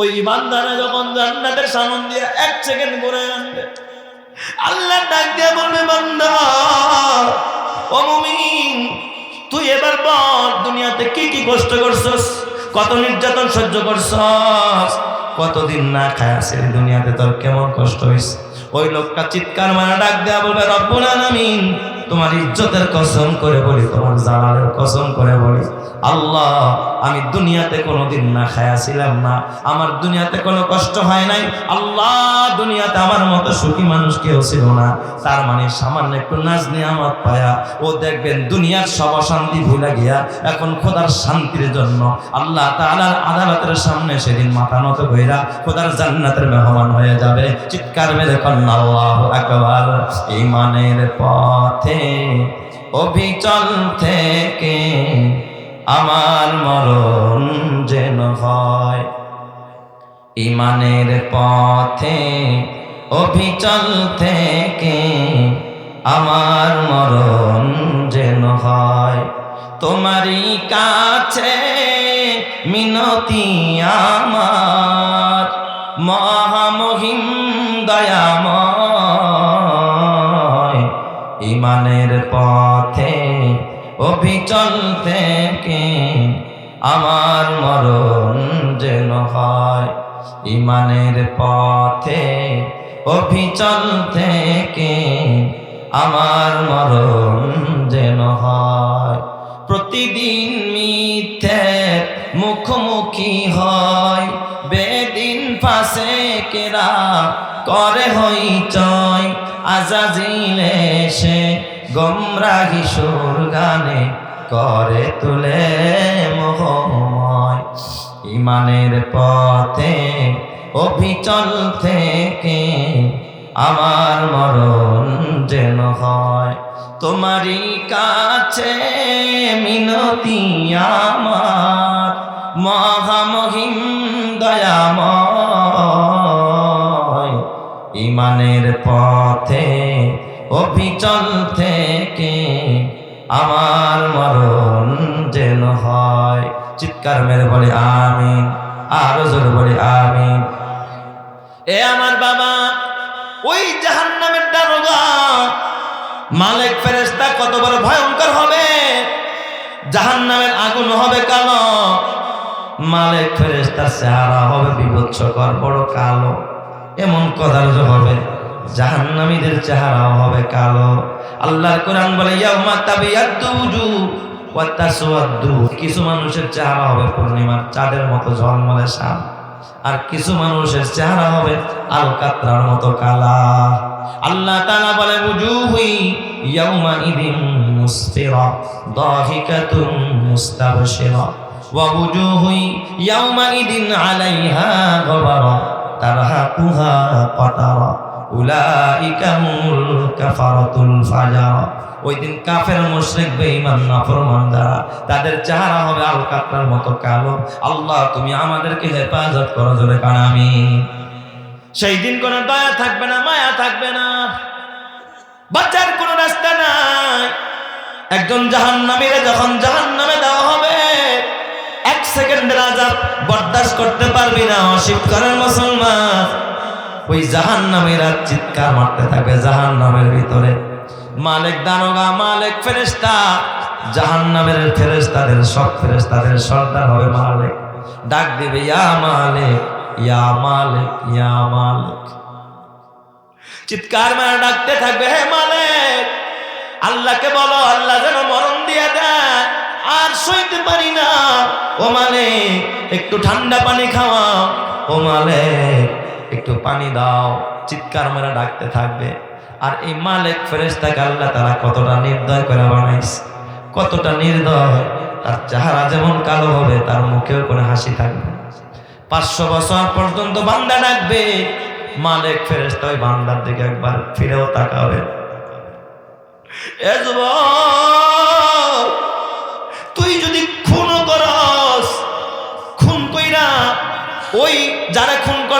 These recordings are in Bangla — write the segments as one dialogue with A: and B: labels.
A: ওই ইমানদারে যখন জান্নাতের সামন দিয়ে এক সেকেন্ড করে আনবে, আল্লাহ ডাক দিয়ে বলবে, বান্দা, ও মুমিন, তুই এবার বল, দুনিয়াতে কি কি কষ্ট করছস? কত নির্যাতন সহ্য করছস? কতদিন না খায় আসিলি দুনিয়াতে, তোর কেমন কষ্ট হয়েছে ওই লোকটা চিৎকার মারা ডাক দেয়া বলবে, রব্বুল আলামিন তোমার ইজ্জতের কসম করে বলি, তোমার জালালের কসম করে বলি, আল্লাহ, আমি দুনিয়াতে কোনোদিন না খায়াছিলাম না। আমার দুনিয়াতে কোনো কষ্ট হয় নাই। আল্লাহ, দুনিয়াতে আমার মতো সুখী মানুষ কেউ ছিল না। তার মানে সামান্য একটু নাজ নিয়ামত পায়া, ও দেখবেন দুনিয়ার সব অশান্তি ভুলে গিয়া এখন খোদার শান্তির জন্য আল্লাহ তাআলার আদালতের সামনে সেদিন মাথা নত কইরা খোদার জান্নাতের মেহমান হয়ে যাবে। চিৎকার মেরে কন্যা আল্লাহু আকবার। ইমানের পথে অবিচল থেকে আমার মরণ যেন হয়। ইমানের পথে অবিচল থেকে আমার মরণ যেন হয়। তোমারই কাছে মিনতি আমার। মহামহিম দয়াময় ইমানের পথে অবিচল থেকে আমার মরণ যেন হয়। ইমানের পথে অবিচল থেকে আমার মরণ যেন হয়। প্রতিদিন পাশে কেরা করে হইচয় আজাজিলে সে গমরাহি সুর গানে করে তুলে মোহময়। ইমানের পথে, অভিচল থেকে আমার মরণ যেন হয়। তোমারই কাছে মিনতি আমার। মহামহিম দয়াময় ইমানের পথে অভিচল থেকে আমার মরণ যেন হয়। চিৎকার মেরে বলে আমিন, আরও জোরে বলে আমিন। এ আমার বাবা, ওই জাহান নামের দারোগা। মালিক ফেরেস্তা কত বড় ভয়ঙ্কর হবে। জাহান নামের আগুন হবে কালো। মালিক ফেরেস্তার চেহারা হবে বিভৎসকর, বড় কালো। এমন কদার্য হবে? জাহান্নামীদের চেহারাও হবে কালো। আল্লাহর কোরআন বলে কিছু মানুষের চেহারা হবে পূর্ণিমার চাঁদের মতো ঝলমলে শাম আর কিছু মানুষের চেহারা হবে আল কাতরার মতো কালা। আল্লাহ তাআলা বলে উজুহুই ইয়াউমা ইদিন মুসফিরা, দাহিকাতুন মুস্তাবশিরা। ওয়া উজুহুই ইয়াউমা ইদিন আলাইহা গবারা। তারহাকুহা কাতারা উলাইকা হুমুল ওই দিন কাফের মুশরিক বেঈমান, নাফরমান তাদের চেহারা হবে আল কাতরার মতো কালো। আল্লাহ, তুমি আমাদেরকে হেফাজত করো জোরে কান আমিন। সেই দিন কোনো দয়া থাকবে না, মায়া থাকবে না। বাচ্চার কোনো রাস্তা নাই। একজন জাহান নামীরে যখন জাহান নামে দেওয়া হবে সেকেন্ডের আজাব বরদাস্ত করতে পারবি না অস্বীকারের মুসলমান। ওই জাহান নামের আর চিৎকার মারতে থাকবে জাহান নামের ভিতরে। মালিক দারোগা মালিক ফেরেস্তা জাহান নামের ফেরেস্তাদের সব ফেরেস্তাদের সর্দার হবে মালিক। ডাক দিবে, ইয়া মালিক ইয়া মালিক ইয়া মালিক। চিৎকার মারা ডাকতে থাকবে, হে মালিক, আল্লাহকে বলো, আল্লাহ যেন মরণ দিয়ে দেয়। আর সইতে পারি না। ও মালিক একটু ঠান্ডা পানি খাওয়া ও মালিক একটু পানি দাও। চিৎকার মেরা ডাকতে থাকবে। আর এই মালিক ফেরেস্তাকে আল্লাহ তারা কতটা নির্দয় করে বানাইছে। কতটা নির্দয়। তার চেহারা যেমন কালো হবে, তার মুখেও কোনো হাসি থাকবে পাঁচশো বছর পর্যন্ত বান্দা ডাকবে। মালিক ফেরেস্তা ওই বান্দার দিকে একবার ফিরেও তাকাবে। এ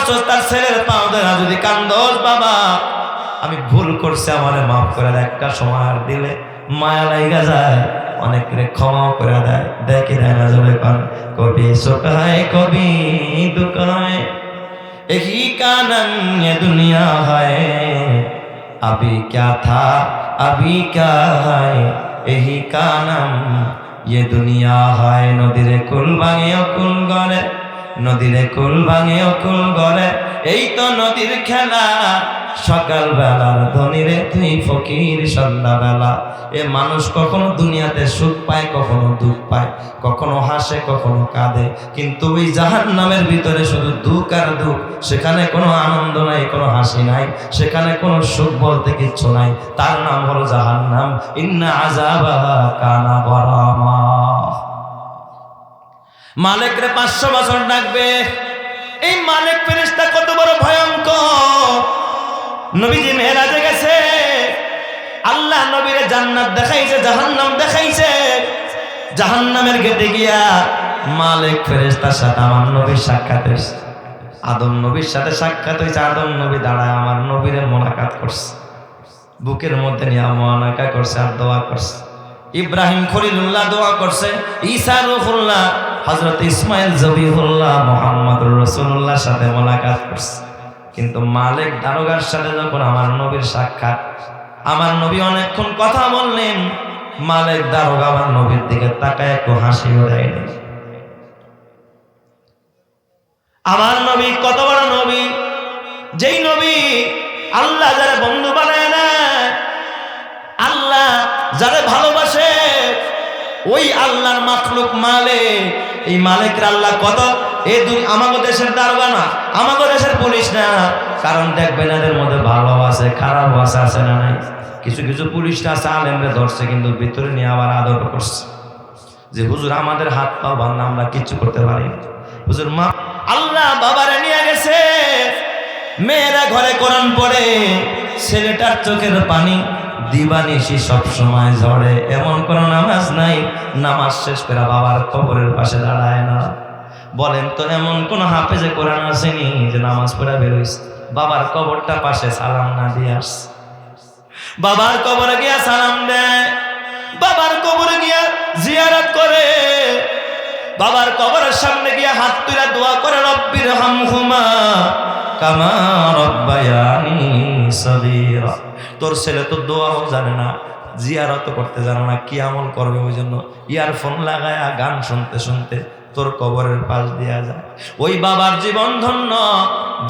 A: করছস তার ছেলের পাও ধরা যদি কান্দস বাবা আমি ভুল করছি আমারে মাফ করে দেন। একটা সময় আর দিলে মায়া লাইগা যায় অনেকের ক্ষমাও করে দেয় দেখি দেয় না জোরে কর কবি সুখায় কবি দুকায় यही का नंग ये दुनिया है अभी क्या था अभी क्या है यही का নাম ये দুনিয়া হয় নদীরে কুল ভাঙে অকুল গড়ে নদীরে কুল ভাঙে অকুল গড়ে এই তো নদীর খেলা। সকাল বেলার ধনীরে তুই ফকির, সন্ধ্যাবেলা। এ মানুষ কখনো দুনিয়াতে সুখ পায়, কখনো দুঃখ পায়। কখনো হাসে, কখনো কাঁদে। কিন্তু ওই জাহান নামের ভিতরে শুধু দুঃখ আর দুঃখ। সেখানে কোনো আনন্দ নাই, কোনো হাসি নাই। সেখানে কোনো সুখ বলতে কিচ্ছু নাই। তার নাম হলো জাহান নাম ইন্না আজাবাহা কানা বরামা মালিকরে পাঁচশো বছর ডাকবে। এই মালিক ফেরেশতা কত বড় ভয়ঙ্কর। নবীজি মেহরাজে গেছে। আল্লাহ নবীরে জান্নাত দেখাইছে, জাহান্নাম দেখাইছে। জাহান্নামের গেটে গিয়া মালিক ফেরেশতার সাথে আমার নবীর সাক্ষাৎ হয়েছে। আদম নবীর সাথে সাক্ষাৎ হয়েছে, আদম নবী দাঁড়ায় আমার নবীরে মোলাকাত করছে। বুকের মধ্যে নিয়ে মহানাকা করছে আর দোয়া করছে। ইব্রাহিম খলিলুল্লাহ দোয়া করছে, ঈসা রুহুল্লাহ হজরত ইসমাইল জবিহুল্লাহ মোহাম্মদ রসুল্লাহর সাথে মোলাকাত করছে। কিন্তু মালিক দারোগার সাথে যখন আমার নবীর সাক্ষাৎ, আমার নবী অনেকক্ষণ কথা বললেন, মালিক দারোগা আমার নবীর দিকে তাকায় একটু হাসিও দেয়নি আমার নবী কত বড় নবী? যেই নবী আল্লাহ যারা বন্ধু বানায় না, আল্লাহ যারা ভালোবাসে ওই আল্লাহর মাখলুক মালে। এই মালিকের আল্লাহ কত? এই দুই আমাদের দেশের দারোগা না আমাদের দেশের পুলিশ না। কারণ দেখবেন এদের মধ্যে ভালো আছে, খারাপ আছে আছে না নাই? কিছু কিছু পুলিশরা আছে আলেমরে ধরছে, কিন্তু ভিতরে নিয়ে আবার আদর করছে। যে হুজুর, আমাদের হাত পা বান্ধা আমরা কিচ্ছু করতে পারি হুজুর, মা আল্লাহ বাবারে নিয়ে গেছে। মেয়েরা ঘরে কোরআন পড়ে, ছেলেটার চোখের পানি দিবানিশি সব সময় ঝরে এমন কোন নামাজ নাই। নামাজ শেষ করে বাবার কবরের পাশে দাঁড়ায় না। বলেন তো, এমন কোন হাফেজে কোরআন আসেনি যে নামাজ পড়া বেরোইছে বাবার কবরটা পাশে সালাম না দিয়ে আসছে। বাবার কবরে গিয়া সালাম দেয়। বাবার কবরে গিয়া জিয়ারত করে। বাবার কবরের সামনে গিয়া হাত তুলে দোয়া করে, রব্বির হামহুমা কামা রব্বায়ানি সগীরা। তোর ছেলে তো দোয়াও জানে না জিয়ারত করতে জানে না, কি আমল করবে ওই জন্য ইয়ারফোন লাগায়া গান শুনতে শুনতে তোর কবরের পাশ দেওয়া যায়। ওই বাবার জীবন ধন্য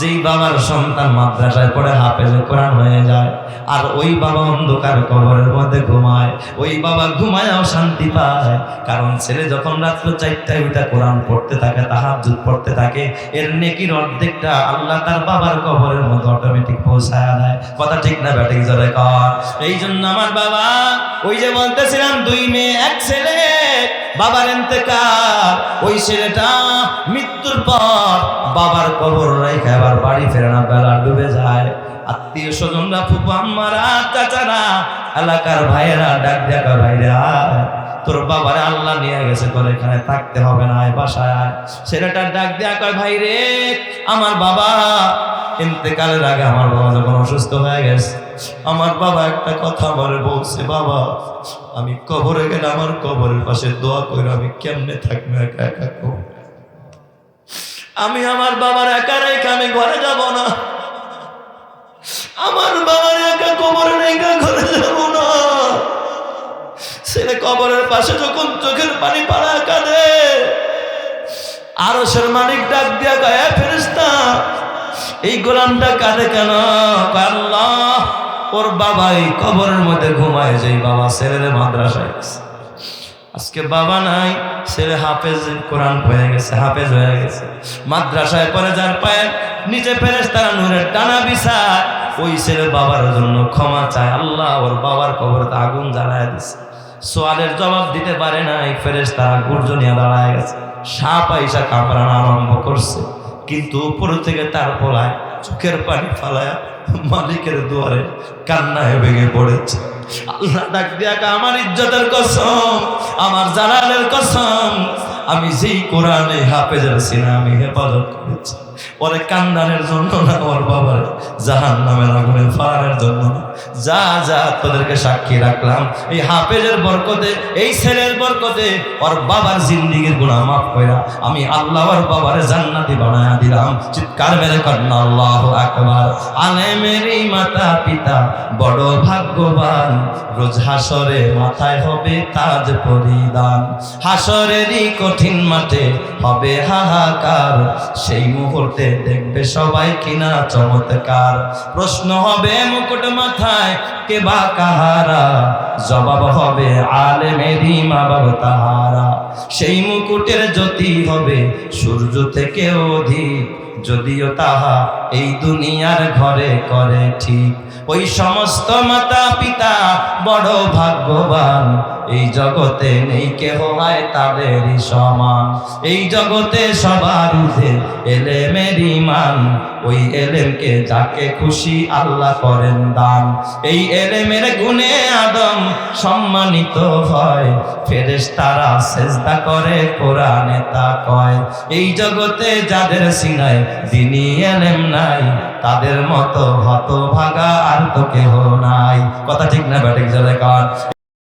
A: যেই বাবার সন্তান মাদ্রাসায় পড়ে হাফেজে কোরআন হয়ে যায়, আর ওই বাবা অন্ধকার কবরের মধ্যে ঘুমায়, ওই বাবা ঘুমায়ও শান্তি পায়। কারণ ছেলে যখন রাত্র চারটায় ওইটা কোরআন পড়তে থাকে তাহাজুদ পড়তে থাকে, এর নেকির অর্ধেকটা আল্লাহ তার বাবার কবরের মধ্যে অটোমেটিক পৌঁছায় দেয়। কথা ঠিক না ব্যাটিক জলে কর। এই জন্য আমার বাবা, ওই যে বলতেছিলাম, দুই মেয়ে, এক ছেলে। বাবার এতেকাল ওই ছেলেটা মৃত্যুর পর বাবার কবর রেখে আবার বাড়ি ফেরে না বেলা ডুবে যায় আত্মীয় স্বজনরা ফুপু আম্মারা, চাচারা, এলাকার ভাইয়েরা, ডাক দেখা ভাইরা। তোর বাবারে আল্লাহ নিয়ে গেছে, তোর এখানে থাকতে হবে না বাসায় আয় ছেলেটা ডাক দেয়া কয়, ভাই রে, আমার বাবা ইন্তেকালের আগে আমার বাবা যখন অসুস্থ হয়ে গেছে আমার বাবা একটা কথা বলে বলছে, বাবা, আমি কবরে গেলে আমার কবরের পাশে দোয়া করে আমি কেমনে থাকব, একা একা। আমি আমার বাবার একা রেখে আমি ঘরে যাব না। আমার বাবার একা কবরে রেখে ঘরে যাব না। ছেলে কবরের পাশে যখন চোখের পানি পাড়া কাঁদে আরও সের মালিক ডাক দিয়া গায়ে ফেরিস্তা এই গোলামটা কাঁদে কেন? আল্লাহ ওর বাবা এই কবরের মধ্যে ঘুমায়, যেই বাবা ছেলের মাদ্রাসায় গেছে। আজকে বাবা নাই, ছেলে হাফেজ, কোরআন হয়ে গেছে, হাফেজ হয়ে গেছে। মাদ্রাসায় পরে যার পায়ে নিচে ফেরেস তারা নূরের টানা বিছায়, ওই ছেলে বাবার জন্য ক্ষমা চায়। আল্লাহ ওর বাবার কবরতে আগুন জ্বালায় দিছে। সোয়ালের জবাব দিতে পারে না এই ফেরেস তারা গুর্জনিয়া দাঁড়ায় গেছে। সাপ আইসা কামড়ানো আরম্ভ করছে, কিন্তু উপর থেকে তার পোলায় চোখের পানি ফালায় মালিকের দুয়ারে কান্নায় ভেঙে পড়েছে। আল্লাহ ডাক দিয়া আমার ইজ্জতের কসম, আমার জালালের কসম আমি যেই কোরআনে হাফেজের সিনা আমি হেফাজত করেছি ওরে কান্দানের জন্য না ওর বাবার জাহান নামের আগুনে ফাড়ানোর জন্য না। যা যা, তোদেরকে সাক্ষী রাখলাম। এই হাফেজের বরকতে, এই ছেলের বরকতে ওর বাবার জিন্দিগির গুণা মাফ কইরা আমি আল্লাহ ওর বাবার জান্নাতি বানায়া দিলাম। চিৎকার মেরে কন্যা, আল্লাহ আকবার। আলেমেরই মাতা পিতা, বড় ভাগ্যবান। রোজ হাসরে মাথায় হবে তাজ পরিদান হাসরেরই কঠিন মাঠে হবে হাহাকার। সেই মুহূর্তে দেখবে সবাই কিনা চমৎকার। প্রশ্ন হবে মুকুট মাথায় কে বা কাহারা? জবাব হবে আলেমেরই মা বাবা তাহারা। সেই মুকুটের জ্যোতি হবে সূর্য থেকে অধিক। যদিও তাহা এই দুনিয়ার ঘরে করে ঠিক। ওই সমস্ত মাতা পিতা বড় ভাগ্যবান। এই জগতে নেই কেহ হয় তাদেরই সমান। এই জগতে সবার উঠে এলেমের ইমান ওই এলেমকে যাকে খুশি আল্লাহ করেন দান। এই এলেমের গুণে আদম সম্মানিত হয়। ফেরেশ তারা সেজদা করে, কোরআনে তা কয়। এই জগতে যাদের সিনায় দিনই এলেম নাই, তাদের মতো হতভাগা আর তো কেহ নাই। কথা ঠিক না, ব্যাটিক যারা কান।